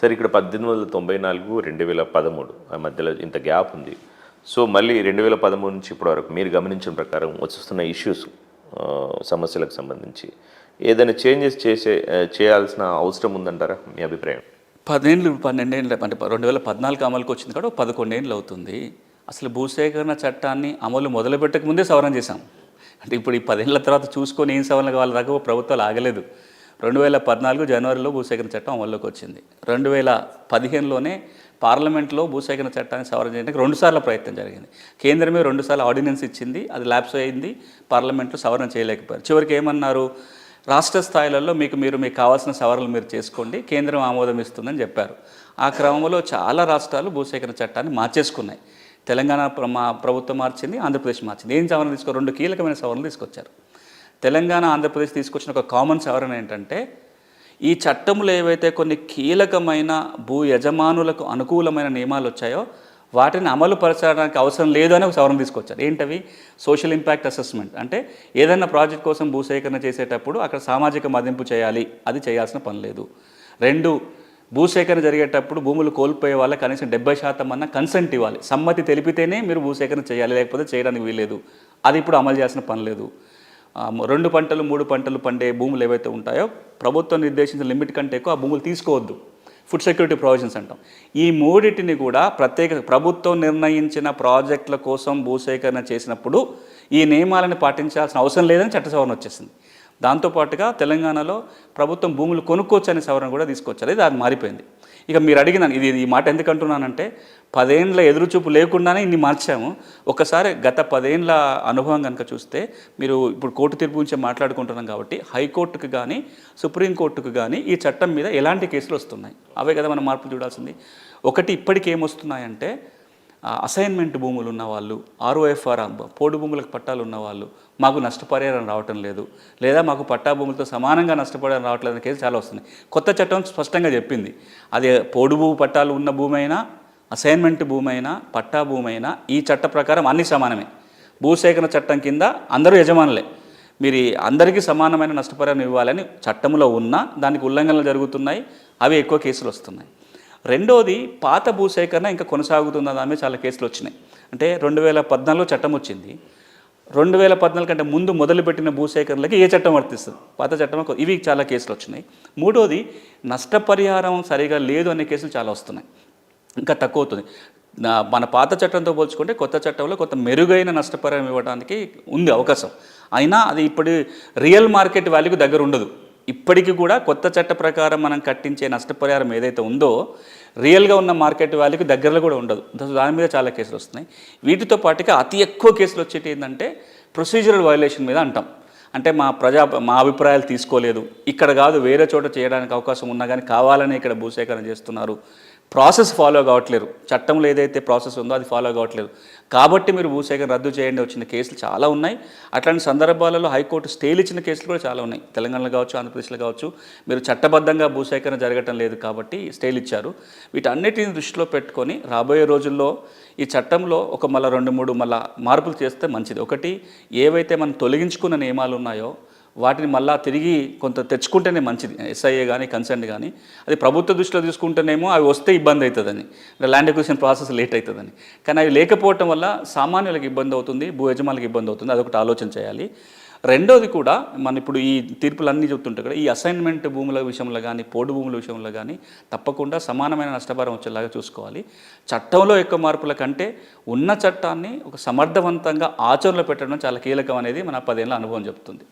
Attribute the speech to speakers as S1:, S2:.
S1: సరే ఇక్కడ పద్దెనిమిది వందల తొంభై నాలుగు రెండు వేల పదమూడు ఆ మధ్యలో ఇంత గ్యాప్ ఉంది. సో మళ్ళీ రెండు వేల పదమూడు నుంచి ఇప్పటి వరకు మీరు గమనించిన ప్రకారం వస్తున్న ఇష్యూస్ సమస్యలకు సంబంధించి. ఏదైనా చేంజెస్ చేసే చేయాల్సిన అవసరం ఉందంటారా? మీ అభిప్రాయం?
S2: పదేళ్ళు పన్నెండేళ్ళు అంటే రెండు వేల పద్నాలుగు అమలుకి వచ్చింది కూడా పదకొండేళ్ళు అవుతుంది. అసలు భూసేకరణ చట్టాన్ని అమలు మొదలుపెట్టక ముందే సవరణ చేశాం. అంటే ఇప్పుడు ఈ పదేళ్ళ తర్వాత చూసుకొని ఏం సవరణ కావాలి? దాకా ప్రభుత్వాలు ఆగలేదు. రెండు వేల పద్నాలుగు జనవరిలో భూసేకరణ చట్టం అమల్లోకి వచ్చింది. రెండు వేల పదిహేనులోనే పార్లమెంట్లో భూసేకరణ చట్టాన్ని సవరణ చేయడానికి రెండుసార్లు ప్రయత్నం జరిగింది. కేంద్రమే రెండుసార్లు ఆర్డినెన్స్ ఇచ్చింది అది ల్యాప్స్ అయింది పార్లమెంట్లో సవరణ చేయలేకపోయారు. చివరికి ఏమన్నారు? రాష్ట్ర స్థాయిలలో మీకు మీరు మీకు కావాల్సిన సవరణలు మీరు చేసుకోండి కేంద్రం ఆమోదం ఇస్తుందని చెప్పారు. ఆ క్రమంలో చాలా రాష్ట్రాలు భూసేకరణ చట్టాన్ని మార్చేసుకున్నాయి. తెలంగాణ ప్ర- మా ప్రభుత్వం మార్చింది ఆంధ్రప్రదేశ్ మార్చింది. ఏం సవరణ తీసుకో రెండు కీలకమైన సవరణలు తీసుకొచ్చారు. తెలంగాణ ఆంధ్రప్రదేశ్ తీసుకొచ్చిన ఒక కామన్ సవరణ ఏంటంటే ఈ చట్టంలో ఏవైతే కొన్ని కీలకమైన భూ యజమానులకు అనుకూలమైన నియమాలు వచ్చాయో వాటిని అమలు పరచడానికి అవసరం లేదు అని ఒక సవరణ తీసుకొచ్చారు. ఏంటవి? సోషల్ ఇంపాక్ట్ అసెస్మెంట్ అంటే ఏదైనా ప్రాజెక్ట్ కోసం భూసేకరణ చేసేటప్పుడు అక్కడ సామాజిక మదింపు చేయాలి. అది చేయాల్సిన పని లేదు. రెండు భూసేకరణ జరిగేటప్పుడు భూములు కోల్పోయే వాళ్ళకి కనీసం డెబ్బై శాతం అన్న కన్సెంట్ ఇవ్వాలి. సమ్మతి తెలిపితేనే మీరు భూసేకరణ చేయాలి లేకపోతే చేయడానికి వీలేదు అది ఇప్పుడు అమలు చేయాల్సిన పని లేదు. రెండు పంటలు మూడు పంటలు పండే భూములు ఏవైతే ఉంటాయో ప్రభుత్వం నిర్దేశించిన లిమిట్ కంటే ఎక్కువ ఆ భూములు తీసుకోవద్దు. ఫుడ్ సెక్యూరిటీ ప్రొవిజన్స్ అంటాం. ఈ మూడింటిని కూడా ప్రత్యేక ప్రభుత్వం నిర్ణయించిన ప్రాజెక్టుల కోసం భూసేకరణ చేసినప్పుడు ఈ నియమాలను పాటించాల్సిన అవసరం లేదని చట్ట వచ్చేసింది దాంతోపాటుగా తెలంగాణలో ప్రభుత్వం భూములు కొనుక్కోవచ్చు అనే సవరణ కూడా తీసుకొచ్చారు. ఇది అది మారిపోయింది. ఇక మీరు అడిగినాను ఇది ఈ మాట ఎందుకు అంటున్నానంటే పదేండ్ల ఎదురుచూపు లేకుండానే ఇన్ని మార్చాము. ఒకసారి గత పదేండ్ల అనుభవం కనుక చూస్తే మీరు ఇప్పుడు కోర్టు తీర్పు గురించి మాట్లాడుకుంటున్నాం కాబట్టి హైకోర్టుకు కానీ సుప్రీంకోర్టుకు కానీ ఈ చట్టం మీద ఎలాంటి కేసులు వస్తున్నాయి? అవే కదా మనం మార్పులు చూడాల్సింది. ఒకటి ఇప్పటికి ఏమొస్తున్నాయంటే అసైన్మెంట్ భూములు ఉన్నవాళ్ళు ఆర్ఓఎఫ్ఆర్ పోడు భూములకు పట్టాలు ఉన్నవాళ్ళు మాకు నష్టపరిహారం రావటం లేదు. లేదా మాకు పట్టా భూములతో సమానంగా నష్టపరిహారం రావట్లేదు అనే కేసు చాలా వస్తున్నాయి. కొత్త చట్టం స్పష్టంగా చెప్పింది. అది పోడు భూ పట్టాలు ఉన్న భూమి అయినా అసైన్మెంట్ భూమి అయినా పట్టా భూమి అయినా ఈ చట్ట ప్రకారం అన్ని సమానమే. భూసేకరణ చట్టం కింద అందరూ యజమానులే. మీరు అందరికీ సమానమైన నష్టపరిహారం ఇవ్వాలని చట్టంలో ఉన్నా దానికి ఉల్లంఘనలు జరుగుతున్నాయి అవి ఎక్కువ కేసులు వస్తున్నాయి. రెండోది పాత భూసేకరణ ఇంకా కొనసాగుతుందా దాని మీద చాలా కేసులు వచ్చినాయి. అంటే రెండు వేల పద్నాలుగులో చట్టం వచ్చింది. రెండు వేల పద్నాలుగు కంటే ముందు మొదలుపెట్టిన భూసేకరణలకి ఏ చట్టం వర్తిస్తుంది? పాత చట్టం ఇవి చాలా కేసులు వచ్చినాయి. మూడోది నష్టపరిహారం సరిగా లేదు అనే కేసులు చాలా వస్తున్నాయి. ఇంకా తక్కువ అవుతుంది. మన పాత చట్టంతో పోల్చుకుంటే కొత్త చట్టంలో కొంత మెరుగైన నష్టపరిహారం ఇవ్వడానికి ఉంది అవకాశం. అయినా అది ఇప్పుడు రియల్ మార్కెట్ వాల్యూకి దగ్గర ఉండదు. ఇప్పటికీ కూడా కొత్త చట్ట ప్రకారం మనం కట్టించే నష్టపరిహారం ఏదైతే ఉందో రియల్గా ఉన్న మార్కెట్ వాల్యూకి దగ్గరలో కూడా ఉండదు. దాని మీద చాలా కేసులు వస్తున్నాయి. వీటితో పాటుగా అతి ఎక్కువ కేసులు వచ్చేటి ఏంటంటే ప్రొసీజరల్ వయలేషన్ మీద అంటాం. అంటే మా ప్రజా మా అభిప్రాయాలు తీసుకోలేదు. ఇక్కడ కాదు వేరే చోట చేయడానికి అవకాశం ఉన్నా కానీ కావాలని ఇక్కడ భూసేకరణ చేస్తున్నారు. ప్రాసెస్ ఫాలో కావట్లేరు. చట్టంలో ఏదైతే ప్రాసెస్ ఉందో అది ఫాలో కావట్లేదు కాబట్టి మీరు భూసేకరణ రద్దు చేయండి వచ్చిన కేసులు చాలా ఉన్నాయి. అట్లాంటి సందర్భాలలో హైకోర్టు స్టేలు ఇచ్చిన కేసులు కూడా చాలా ఉన్నాయి. తెలంగాణలో కావచ్చు ఆంధ్రప్రదేశ్లో కావచ్చు. మీరు చట్టబద్ధంగా భూసేకరణ జరగటం లేదు కాబట్టి స్టేలు ఇచ్చారు. వీటన్నిటిని దృష్టిలో పెట్టుకొని రాబోయే రోజుల్లో ఈ చట్టంలో ఒక మళ్ళీ రెండు మూడు మళ్ళా మార్పులు చేస్తే మంచిది. ఒకటి ఏవైతే మనం తొలగించుకున్న నియమాలు ఉన్నాయో వాటిని మళ్ళా తిరిగి కొంత తెచ్చుకుంటేనే మంచిది. ఎస్ఐఏ కానీ కన్సర్న్ కానీ అది ప్రభుత్వ దృష్టిలో తీసుకుంటేనేమో అవి వస్తే ఇబ్బంది అవుతుందని ల్యాండ్ ఎక్విజిషన్ ప్రాసెస్ లేట్ అవుతుందని కానీ అవి లేకపోవటం వల్ల సామాన్యులకు ఇబ్బంది అవుతుంది భూ యజమానులకు ఇబ్బంది అవుతుంది. అదొకటి ఆలోచన చేయాలి. రెండోది కూడా మన ఇప్పుడు ఈ తీర్పులన్నీ చెప్తుంటే కూడా ఈ అసైన్మెంట్ భూముల విషయంలో కానీ పోడు భూముల విషయంలో కానీ తప్పకుండా సమానమైన నష్టభారం వచ్చేలాగా చూసుకోవాలి. చట్టంలో ఎక్కువ మార్పుల కంటే ఉన్న చట్టాన్ని ఒక సమర్థవంతంగా ఆచరణలో పెట్టడం చాలా కీలకం అనేది మన పదేళ్ళ అనుభవం చెప్తుంది.